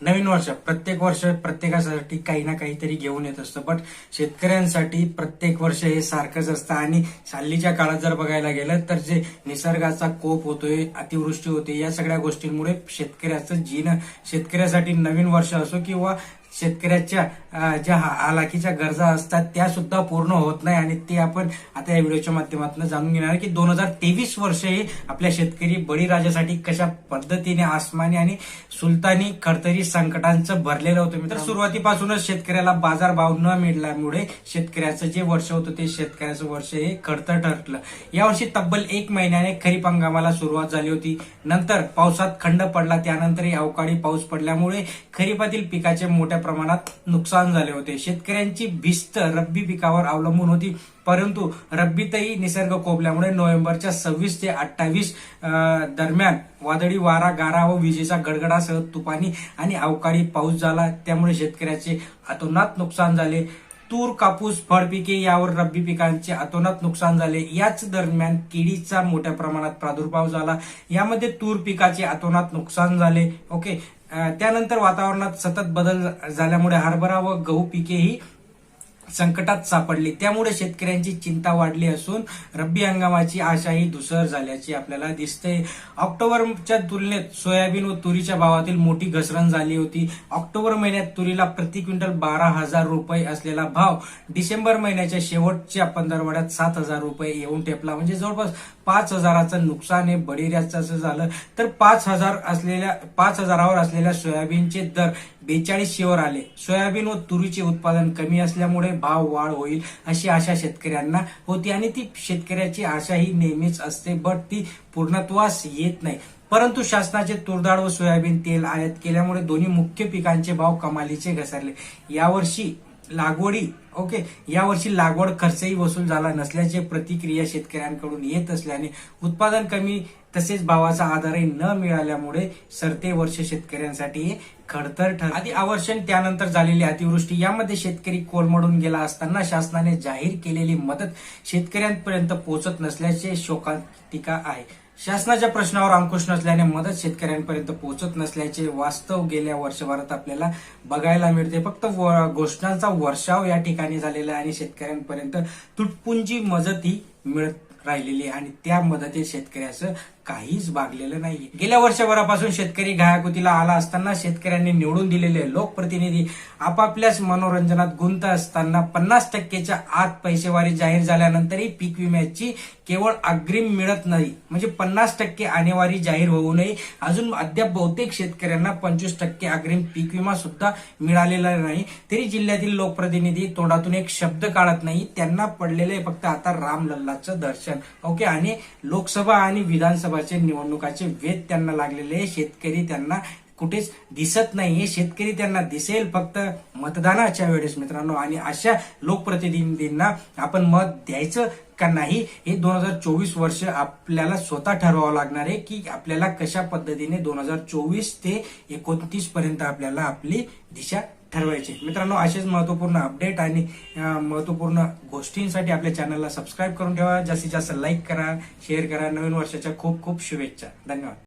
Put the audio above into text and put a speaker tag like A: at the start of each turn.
A: नवीन वर्ष प्रत्येक वर्ष प्रत्येकासाठी काही ना काहीतरी घेऊन येत असतं. बट शेतकऱ्यांसाठी प्रत्येक वर्ष हे सारखंच असतं. आणि हल्लीच्या काळात जर बघायला गेलं तर जे निसर्गाचा कोप होतोय अतिवृष्टी होते या सगळ्या गोष्टींमुळे शेतकऱ्याचं जीन शेतकऱ्यासाठी नवीन वर्ष असो किंवा शेतकऱ्याच्या ज्या हालाकीच्या गरजा असतात त्या सुद्धा पूर्ण होत नाही. आणि ते आपण आता या व्हिडिओच्या माध्यमातून जाणून घेणार की दोन हजार तेवीस वर्ष हे आपल्या शेतकरी बळीराजासाठी कशा पद्धतीने आसमानी आणि सुलतानी खडतरी संकटांचं भरलेलं होतं. मित्र सुरुवातीपासूनच शेतकऱ्याला बाजारभाव न मिळाल्यामुळे शेतकऱ्याचं जे वर्ष होतं ते शेतकऱ्याचं वर्ष हे खडतर ठरलं. यावर्षी तब्बल एक महिन्याने खरीप हंगामाला सुरुवात झाली होती. नंतर पावसात खंड पडला. त्यानंतरही अवकाळी पाऊस पडल्यामुळे खरीपातील पिकाचे मोठ्या प्रमाणात नुकसान झाले होते. शेतकऱ्यांची भिस्त रब्बी पिकावर अवलंबून होती. परंतु रब्बीतही निसर्ग कोपल्यामुळे नोव्हेंबरच्या सव्वीस ते अठ्ठावीस दरम्यान वादळी वारा गारा व विजेचा गडगडासह तुफानी आणि अवकाळी पाऊस झाला. त्यामुळे शेतकऱ्याचे अतोनात नुकसान झाले. तूर कापूस फळपिके यावर रब्बी पिकांचे अतोनात नुकसान झाले. याच दरम्यान किडीचा मोठ्या प्रमाणात प्रादुर्भाव झाला. यामध्ये तूर पिकाचे अतोनात नुकसान झाले. ओके त्यानंतर वातावरणात सतत बदल झाल्यामुळे हरभरा व गहू पिकेही संकटात सापडली. त्यामुळे शेतकऱ्यांची चिंता वाढली असून रब्बी हंगामाची आशाही धुसर झाल्याची आपल्याला दिसते ऑक्टोबरच्या तुलनेत सोयाबीन व तुरीच्या भावातील मोठी घसरण झाली होती. ऑक्टोबर महिन्यात तुरीला प्रति क्विंटल बारा हजार रुपये असलेला भाव डिसेंबर महिन्याच्या शेवटच्या पंधरवड्यात सात हजार रुपये येऊन टेपला म्हणजे जवळपास पाच हजाराचं नुकसान हे बडीऱ्याचं असं झालं. तर पाच हजार असलेल्या पाच हजारावर असलेल्या सोयाबीनचे दर बेचाळीसशेवर आले. सोयाबीन व तुरीचे उत्पादन कमी असल्यामुळे भाव वाढ होईल अशी आशा शेतकऱ्यांना होती आणि ती शेतकऱ्याची आशा ही नेहमीच असते बट ती पूर्णत्वास येत नाही. परंतु शासनाचे तुरडाळ व सोयाबीन तेल आयात केल्यामुळे दोन्ही मुख्य पिकांचे भाव कमालीचे घसरले. यावर्षी लागवडी ओके? यावर्षी लागवड खर्चही वसूल झाला नसल्याचे प्रतिक्रिया शेतकऱ्यांकडून येत असल्याने उत्पादन कमी तसेच भावाचा आधारही न मिळाल्यामुळे सरते वर्ष शेतकऱ्यांसाठी हे खडतर ठर आधी आवर्षण त्यानंतर झालेली अतिवृष्टी यामध्ये शेतकरी कोलमडून गेला असताना शासनाने जाहीर केलेली मदत शेतकऱ्यांपर्यंत पोहोचत नसल्याचे शोकांतिका आहे. शासनाच्या प्रश्नावर अंकुश नसल्याने मदत शेतकऱ्यांपर्यंत पोहोचत नसल्याचे वास्तव गेल्या वर्षभरात आपल्याला बघायला मिळते. फक्त घोषणांचा वर्षाव या ठिकाणी झालेला आहे आणि शेतकऱ्यांपर्यंत तुटपुंजी मदत ही मिळत राहिलेली आहे. आणि त्या मदतीत शेतकऱ्याचं काहीच भागलेलं नाही गेल्या वर्षभरापासून शेतकरी घायाकुतीला आला असताना शेतकऱ्यांनी निवडून दिलेले लोकप्रतिनिधी आपापल्याच मनोरंजनात गुंत असताना पन्नास टक्केच्या आत पैसेवारी जाहीर झाल्यानंतरही पीक विम्याची केवळ अग्रिम मिळत नाही. म्हणजे पन्नास टक्के आणेवारी जाहीर होऊ नये. अजून अद्याप बहुतेक शेतकऱ्यांना पंचवीस टक्के अग्रिम पीक विमा सुद्धा मिळालेला नाही. तरी जिल्ह्यातील लोकप्रतिनिधी तोंडातून एक शब्द काढत नाही. त्यांना पडलेले फक्त आता रामलल्लाचं दर्शन. ओके? आणि लोकसभा आणि विधानसभा विधानसभाचे निवडणुकाचे वेध त्यांना लागलेले शेतकरी त्यांना कुठेच दिसत नाहीये. शेतकरी त्यांना दिसेल फक्त मतदानाच्या वेळेस मित्रांनो. आणि अशा लोकप्रतिनिधींना आपण मत द्यायचं का नाही हे दोन हजार चोवीस वर्ष आपल्याला स्वतः ठरवावं लागणार आहे की आपल्याला कशा पद्धतीने दोन हजार चोवीस ते एकोणतीस पर्यंत आपल्याला आपली दिशा ठरवायचे. मित्रांनो असेच महत्त्वपूर्ण अपडेट आणि महत्त्वपूर्ण महत्त्वपूर्ण गोष्टींसाठी आपल्या चॅनलला सबस्क्राईब करून ठेवा. जास्तीत जास्त लाईक करा शेअर करा. नवीन वर्षाच्या खूप खूप शुभेच्छा. धन्यवाद.